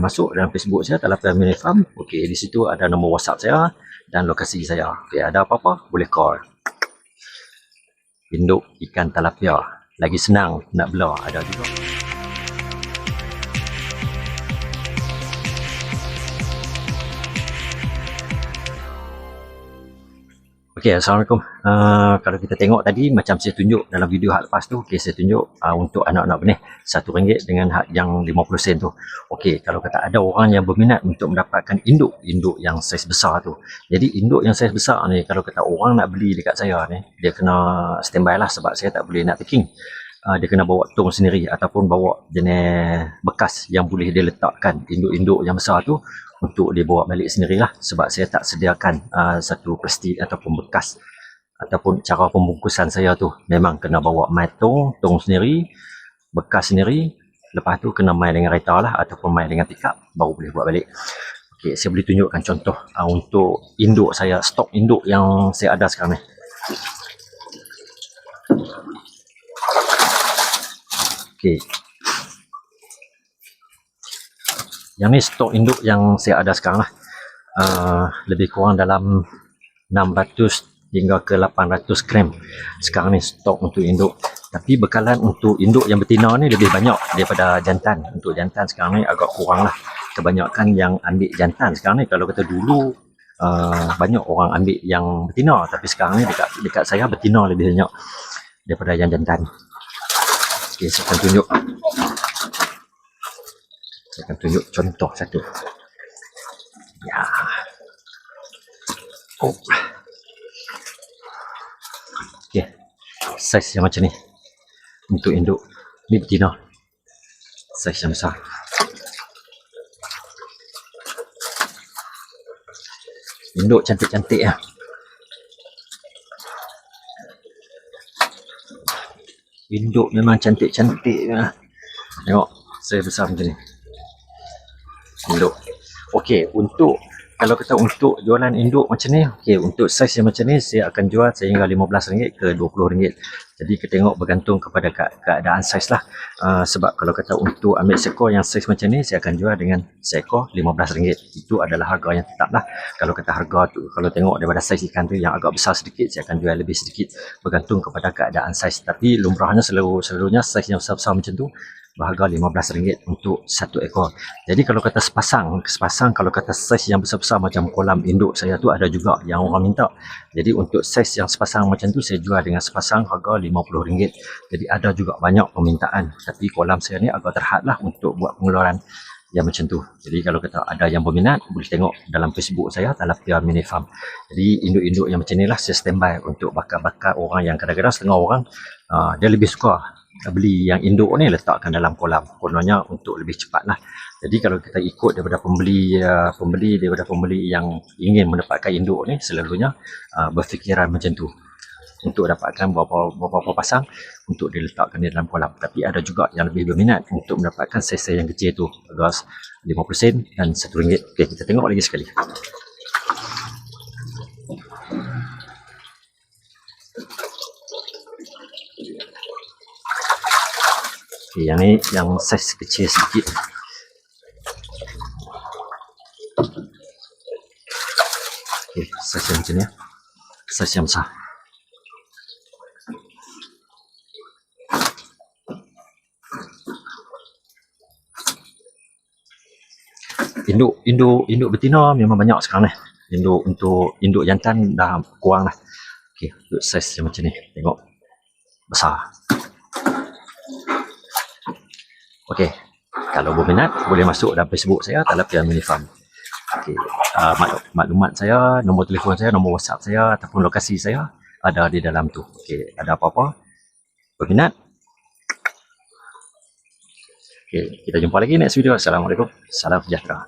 masuk dalam Facebook saya Talapia Mini Farm. Okey, di situ ada nombor WhatsApp saya dan lokasi saya. Okey, ada apa-apa boleh call. Induk ikan talapia. Lagi senang nak bela ada juga. Okey, Assalamualaikum. Uh, kalau kita tengok tadi, macam saya tunjuk dalam video hak lepas tu, okay, saya tunjuk uh, untuk anak-anak benih, RM1 dengan hak yang 50 sen tu. Okey, kalau kata ada orang yang berminat untuk mendapatkan induk, induk yang saiz besar tu. Jadi, induk yang saiz besar ni, kalau kata orang nak beli dekat saya ni, dia kena standby lah sebab saya tak boleh nak packing. Uh, dia kena bawa tong sendiri ataupun bawa jenis bekas yang boleh dia letakkan induk-induk yang besar tu untuk dia bawa balik sendirilah sebab saya tak sediakan uh, satu plastik ataupun bekas ataupun cara pembungkusan saya tu. Memang kena bawa mai tong, tong sendiri bekas sendiri. Lepas tu kena mai dengan kereta lah ataupun mai dengan pickup baru boleh buat balik. Ok saya boleh tunjukkan contoh uh, untuk induk saya stok induk yang saya ada sekarang ni. Ok yang ni stok induk yang saya ada sekarang lah. Uh, lebih kurang dalam 600 hingga ke 800 gram. Sekarang ni stok untuk induk. Tapi bekalan untuk induk yang betina ni lebih banyak daripada jantan. Untuk jantan sekarang ni agak kurang lah. Kebanyakan yang ambil jantan sekarang ni. Kalau kata dulu uh, banyak orang ambil yang betina. Tapi sekarang ni dekat dekat saya betina lebih banyak daripada yang jantan. Ok saya akan tunjuk saya akan tunjuk contoh satu ya oh ok saiz yang macam ni untuk induk ni betina saiz yang besar induk cantik-cantik ya induk memang cantik-cantik ya. tengok saya besar macam ni induk. Okey untuk kalau kita untuk jualan induk macam ni okey untuk saiz yang macam ni saya akan jual sehingga RM15 ke RM20 jadi kita tengok bergantung kepada keadaan saiz lah. Uh, sebab kalau kata untuk ambil seekor yang saiz macam ni saya akan jual dengan seekor RM15 itu adalah harga yang tetap lah. Kalau kata harga tu kalau tengok daripada saiz ikan tu yang agak besar sedikit saya akan jual lebih sedikit. Bergantung kepada keadaan saiz. Tapi lumrahnya selalu selalunya saiz yang besar-besar macam tu berharga RM15 untuk satu ekor. Jadi kalau kata sepasang, sepasang kalau kata saiz yang besar-besar macam kolam induk saya tu ada juga yang orang minta. Jadi untuk saiz yang sepasang macam tu saya jual dengan sepasang harga RM50. Jadi ada juga banyak permintaan. Tapi kolam saya ni agak terhad lah untuk buat pengeluaran yang macam tu. Jadi kalau kata ada yang berminat, boleh tengok dalam Facebook saya, Talapia Mini Farm. Jadi induk-induk yang macam ni lah saya standby untuk bakar-bakar orang yang kadang-kadang setengah orang uh, dia lebih suka beli yang induk ni letakkan dalam kolam. Kononnya untuk lebih cepat lah jadi kalau kita ikut daripada pembeli uh, pembeli daripada pembeli yang ingin mendapatkan induk ni selalunya uh, berfikiran macam tu. Untuk dapatkan beberapa-beberapa pasang untuk diletakkan di dalam kolam. Tapi ada juga yang lebih berminat untuk mendapatkan saiz yang kecil tu. Gas 50 sen dan RM1 ok kita tengok lagi sekali yang ni yang saiz kecil sedikit. Okay, saiz yang macam ni. Saiz yang besar. Induk, induk, induk betina memang banyak sekarang ni. Induk untuk induk jantan dah kurang lah. Okay, untuk saiz macam ni. Tengok. Besar. Okey. Kalau berminat boleh masuk dalam Facebook saya Talapia Mini Farm. Okey. Uh, maklumat saya, nombor telefon saya, nombor WhatsApp saya ataupun lokasi saya ada di dalam tu. Okey, ada apa-apa berminat Okey, kita jumpa lagi next video. Assalamualaikum. Salam sejahtera.